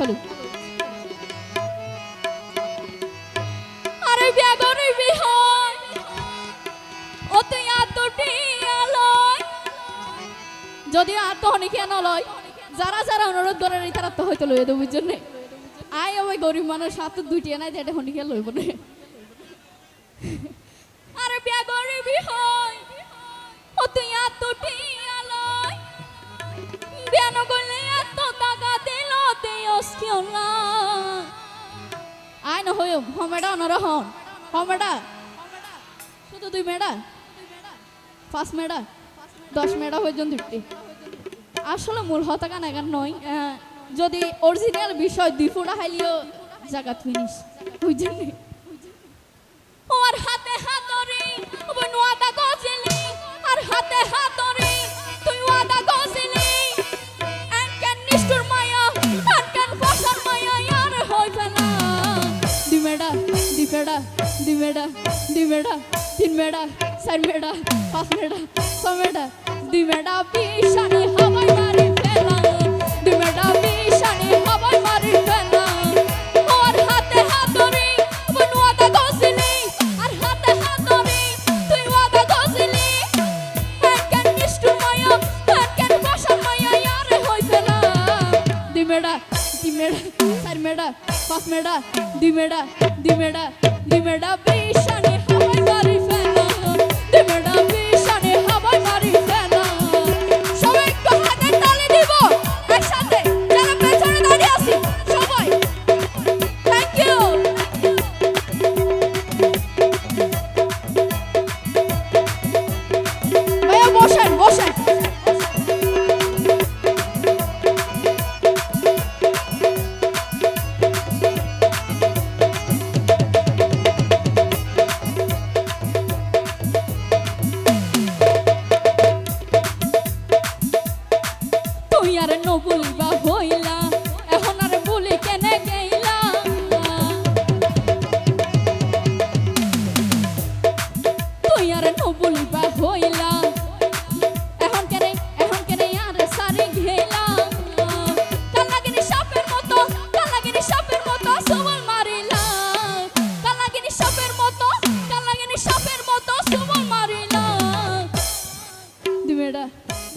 চলো। যদি আত অনেকে নলয় যারা যারা অনুরোধ করে তারা তো হয়তো দেবো জন্য আয় ওই গরিব মানুষ, হাত দুইটি নাই যেটা হনিকে লইব না। আরে বিয়া করে বিহয় ও তুই আতটি আলয়। বিয়া নগরলে এত টাকা দিল অস্কিও না আয় না হইম হমেডা অনরহন হমেডা শুধু দুই মেডা পাঁচ মেডা দশ মেডা পর্যন্ত দুটি আসলে মূল হতাকা নাগার নয় যদি অরিজিনাল বিষয় দুই ফুটা হাইলিও জায়গা তুই নিস ওর মেডা দি মেডা তিন মেডা চার মেডা পাঁচ মেডা ছ মেডা দুই মেডা বিশানি হাওয়াই মারি ফেলা দুই মেডা বিশানি হাওয়াই মারি ফেলা ওর হাতে হাতরে ওই নোয়াদা গজলি আর হাতে হাতরে তুই ওয়াদা গজলি এনকেন নিষ্ঠুর মায়া এনকেন ফসল মায়া ইয়ার হই ফেলা দুই মেডা মেডা দুই মেডা দুই মেডা দুই মেডা বিশানে হাওয়াই মারি ফেলা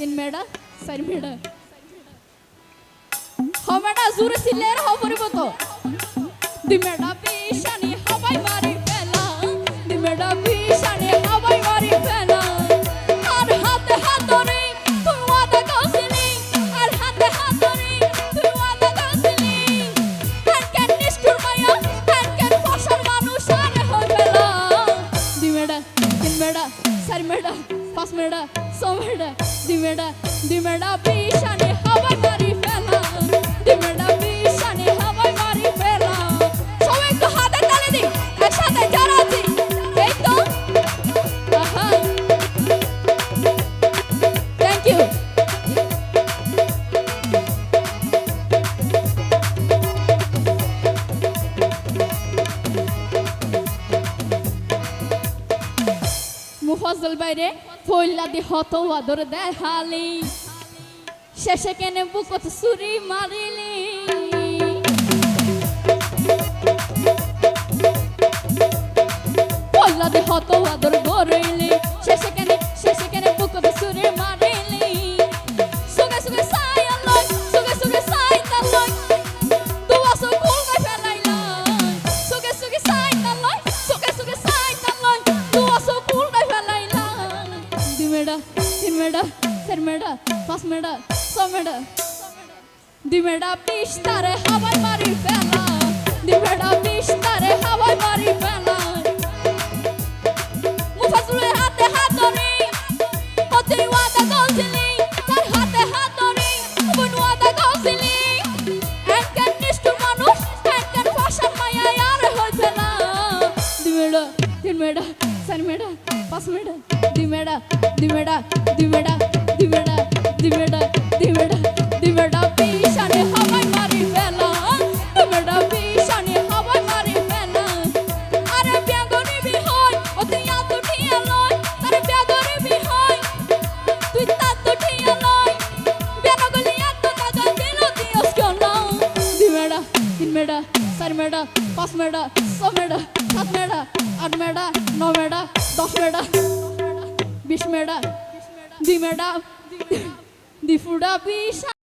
তিন মেডা চার মেডা হমেডা জুরে সিলের হবরিব তো দুই মেডা পিশানি হবাই মারি ফেলা দুই মেডা পিশানি হবাই মারি ফেলা আর হাতে তুই ওয়াদা হাতে হাতরে তুই ওয়াদা মানুষ আর দুই মেডা তিন মেডা চার মেডা পাঁচ মেডা ছ মেডা দুই মেডা দুই মেডা পিশানি হবাই মারি ফেলা। দুই মেডা পিশানি হবাই মারি ফেলা। সবাই একটু হাতে তালি দিই একসাথে যারা আছি, এই তো। থ্যাংক ইউ মুফাজ্জল বাইরে ফইলা দি হত আদর দেখালি শেষে কেনে বুকত সুরি মারিলি। Tin meda, ser meda, pas meda, so meda Di meda pishtare হাওয়ায় মারি ফেলা Di meda pishtare হাওয়ায় মারি ফেলা মুফাসুলের হাতে হাত ধরে হতে ওয়াদা গলছিলি তার হাতে হাত ধরে বোন ওয়াদা গলছিলি একজন নিষ্ঠুর মানুষ একজন ভাষা মায়া আর হইছে না দুই মেডা তিন মেডা চার মেডা দুই মেডা দুই মেডা দুই মেডা দুই মেডা দুই মেডা দুই মেডা পিছানে হাওয়ায় মারি ফেলা দুই মেডা পিছানে হাওয়ায় মারি ফেলা আরে বিয়া গরিবি হয় অতি আত ঠিয়া লয় আরে বিয়া গরিবি হয় তুই তাত ঠিয়া লয় বিয়া নগলি এত টাকা দিল দিয়স কেন দি মেডা চার মেডা পাঁচ মেডা ছ মেডা সাত মেডা আট মেডা ন মেডা দশ মেডা বিশ মেডা দুই মেডা দুই ফুডা বিশ